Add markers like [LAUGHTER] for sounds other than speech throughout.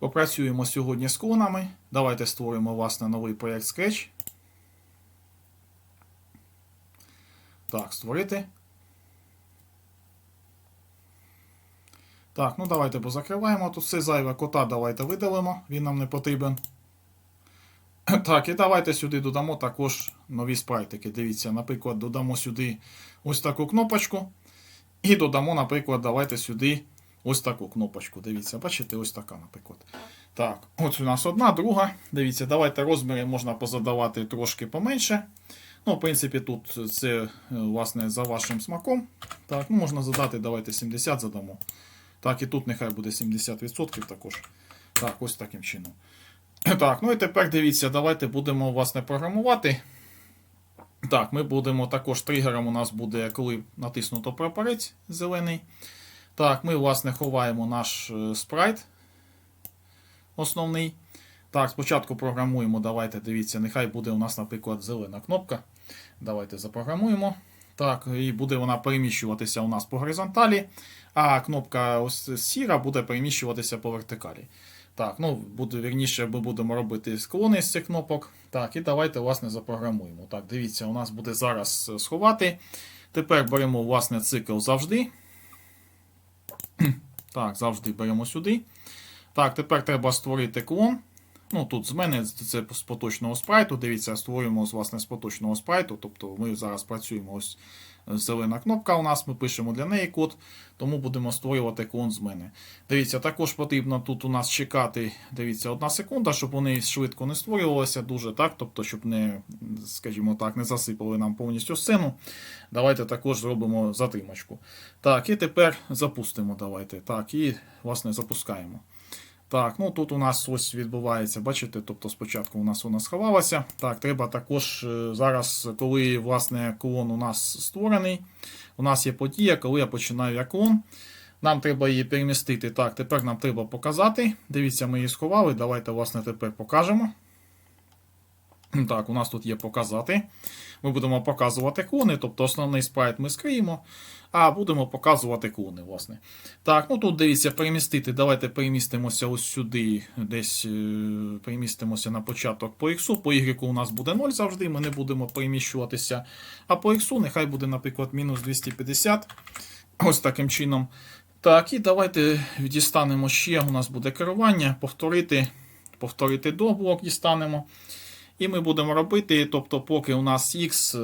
Попрацюємо сьогодні з клонами. Давайте створимо власне новий проєкт Scratch. Так, створити. Так, ну давайте позакриваємо. Тут все зайве кота давайте видалимо, він нам не потрібен. [CLEARS THROAT] Так, і давайте сюди додамо також нові спрайтики. Дивіться, наприклад, додамо сюди ось таку кнопочку. І додамо, наприклад, давайте сюди ось таку кнопочку. Дивіться, бачите, ось така, наприклад. Так, ось у нас одна, друга. Дивіться, давайте розміри можна позадавати трошки поменше. Ну, в принципі, тут це е, власне за вашим смаком. Так, ну можна задати, давайте 70 задамо. Так, і тут нехай буде 70% також. Так, ось таким чином. [CLEARS THROAT] Так, ну і тепер дивіться, давайте будемо власне програмувати. Так, ми будемо також тригером у нас буде, коли натиснуто прапорець зелений. Так, ми, власне, ховаємо наш е, спрайт основний. Так, спочатку програмуємо. Давайте, дивіться, нехай буде у нас, наприклад, зелена кнопка. Давайте запрограмуємо. Так, і буде вона переміщуватися у нас по горизонталі, а кнопка ось сіра буде переміщуватися по вертикалі. Так, ну, буде, вірніше, ми будемо робити склони з цих кнопок. Так, і давайте, власне, запрограмуємо. Так, дивіться, у нас буде зараз сховати. Тепер беремо, власне, цикл завжди. Так, завжди беремо сюди. Так, тепер треба створити клон. Ну, тут з мене це з поточного спрайту. Дивіться, створюємо власне з поточного спрайту. Тобто ми зараз працюємо ось зелена кнопка у нас, ми пишемо для неї код, тому будемо створювати клон з мене. Дивіться, також потрібно тут у нас чекати, дивіться, одна секунда, щоб вони швидко не створювалися дуже, так, тобто, щоб не, скажімо так, не засипали нам повністю сцену. Давайте також зробимо затримочку. Так, і тепер запустимо. Давайте. Так, і власне запускаємо. Так, ну тут у нас ось відбувається, бачите, тобто спочатку у нас вона сховалася. Так, треба також е, зараз, коли власне клон у нас створений, у нас є подія, коли я починаю як клон. Нам треба її перемістити. Так, тепер нам треба показати. Дивіться, ми її сховали. Давайте, власне, тепер покажемо. Так, у нас тут є показати. Ми будемо показувати клони, тобто основний спрайт ми скриємо, а будемо показувати клони, власне. Так, ну тут дивіться, перемістити. Давайте перемістимося ось сюди, десь е, перемістимося на початок по X. По Y у нас буде 0 завжди, ми не будемо переміщуватися. А по X нехай буде, наприклад, мінус 250. Ось таким чином. Так, і давайте дістанемо ще. У нас буде керування, повторити, повторити до блок дістанемо. І ми будемо робити, тобто, поки у нас X,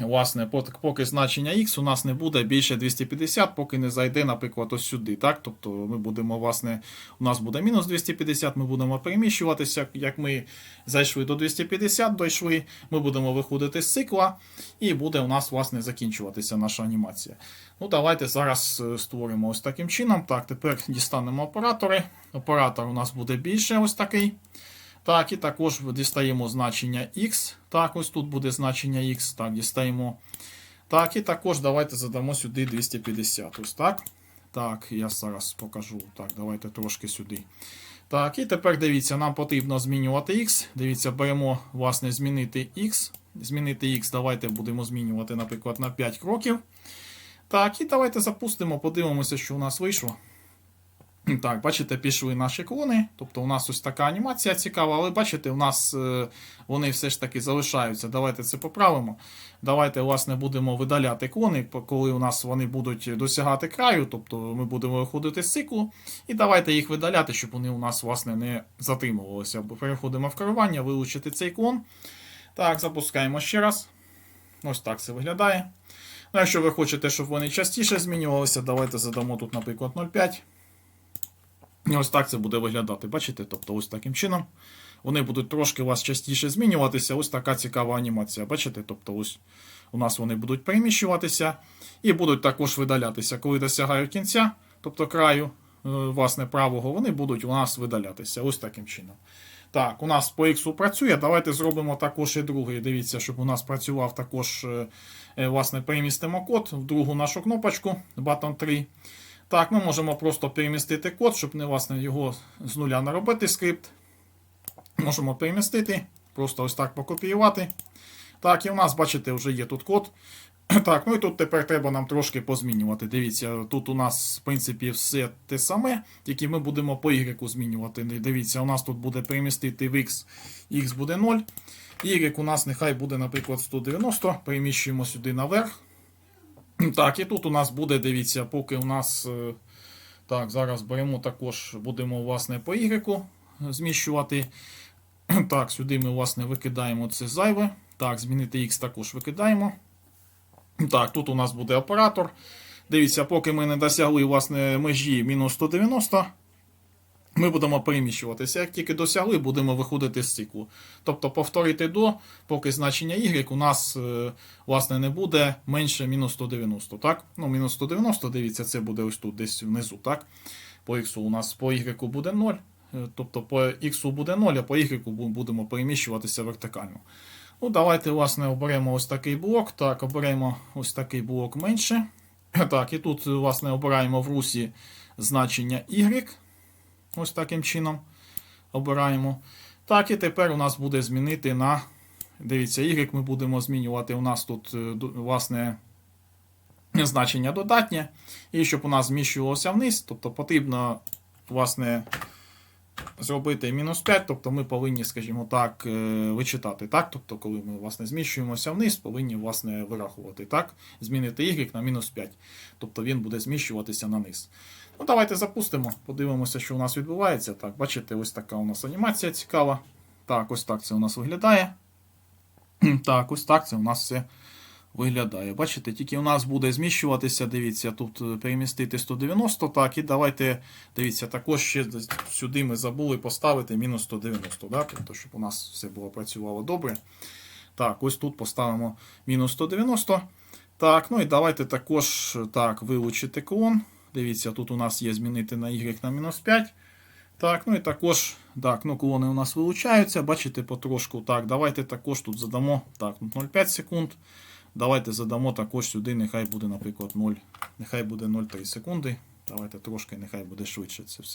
власне, поки значення X у нас не буде більше 250, поки не зайде, наприклад, ось сюди. Так? Тобто ми будемо, власне, у нас буде мінус 250, ми будемо переміщуватися. Як ми зайшли до 250, дійшли, ми будемо виходити з цикла, і буде у нас, власне, закінчуватися наша анімація. Ну, Давайте зараз створимо ось таким чином. Так, тепер дістанемо оператори. Оператор у нас буде більше ось такий. Так, і також дістаємо значення X. Так, ось тут буде значення X. Так, дістаємо. Так, і також давайте задамо сюди 250. Ось так. Так, я зараз покажу. Так, давайте трошки сюди. Так, і тепер дивіться, нам потрібно змінювати X. Дивіться, беремо, власне, змінити X. Змінити X, давайте будемо змінювати, наприклад, на 5 кроків. Так, і давайте запустимо, подивимося, що у нас вийшло. Так, бачите, пішли наші клони. Тобто у нас ось така анімація цікава, але бачите, у нас е, вони все ж таки залишаються. Давайте це поправимо. Давайте, власне, будемо видаляти клони, коли у нас вони будуть досягати краю, тобто ми будемо виходити з циклу. І давайте їх видаляти, щоб вони у нас, власне, не затримувалися. Переходимо в керування, вилучити цей клон. Так, запускаємо ще раз. Ось так це виглядає. Ну, Якщо ви хочете, щоб вони частіше змінювалися, давайте задамо тут, наприклад, 0,5. Ось так це буде виглядати. Бачите? Тобто ось таким чином. Вони будуть трошки у вас частіше змінюватися. Ось така цікава анімація. Бачите? Тобто ось у нас вони будуть переміщуватися і будуть також видалятися. Коли досягають кінця, тобто краю, власне, правого, вони будуть у нас видалятися. Ось таким чином. Так, у нас по X працює. Давайте зробимо також і другий. Дивіться, щоб у нас працював також, власне, перемістимо код в другу нашу кнопочку, button 3. Так, ми можемо просто перемістити код, щоб не власне його з нуля не робити скрипт. Можемо перемістити, просто ось так покопіювати. Так, і у нас, бачите, вже є тут код. [CLEARS THROAT] Так, ну і тут тепер треба нам трошки позмінювати. Дивіться, тут у нас, в принципі, все те саме, тільки ми будемо по Y змінювати. Дивіться, у нас тут буде перемістити в X, X буде 0. Y у нас нехай буде, наприклад, 190. Переміщуємо сюди наверх. Так, і тут у нас буде, дивіться, поки у нас. е, Так, зараз беремо також, будемо, власне, по Y зміщувати. [CLEARS THROAT] Так, сюди ми, власне, викидаємо це зайве. Так, змінити X також викидаємо. Так, тут у нас буде оператор. Дивіться, поки ми не досягли власне, межі мінус 190, ми будемо переміщуватися. Як тільки досягли, будемо виходити з циклу. Тобто повторити до, поки значення y у нас е, власне, не буде менше мінус 190. Так? Ну, мінус 190, дивіться, це буде ось тут, десь внизу. Так? По x у нас по y буде 0. е, Тобто по x буде 0, а по y будемо переміщуватися вертикально. Ну, давайте, власне, оберемо ось такий блок. Так, оберемо ось такий блок менше. [CLEARS THROAT] Так, і тут, власне, обираємо в русі значення y. Ось таким чином обираємо. Так, і тепер у нас буде змінити на. Дивіться, y ми будемо змінювати. У нас тут, е, власне, значення додатнє. І щоб у нас зміщувалося вниз, тобто потрібно, власне, зробити мінус 5, тобто ми повинні, скажімо так, е, вичитати. Так? Тобто, коли ми власне, зміщуємося вниз, повинні власне, вирахувати. Так? Змінити y на мінус 5. Тобто він буде зміщуватися на низ. Ну, давайте запустимо, подивимося, що у нас відбувається. Так, бачите, ось така у нас анімація цікава. Так, ось так це у нас виглядає. [CLEARS THROAT] Так, ось так це у нас все виглядає. Бачите, тільки у нас буде зміщуватися, дивіться, тут е, перемістити 190, так, і давайте, дивіться, також ще сюди ми забули поставити мінус 190, да? тобто, щоб у нас все було працювало добре. Так, ось тут поставимо мінус 190. Так, ну і давайте також так, вилучити клон. Дивіться, тут у нас є змінити на y на мінус 5. Так, ну і також, так, ну клони у нас вилучаються, бачите, потрошку. Так, давайте також тут задамо так, 0,5 секунд. Давайте задамо також сюди, нехай буде, наприклад, 0, нехай буде 0,3 секунди. Давайте трошки, нехай буде швидше це все.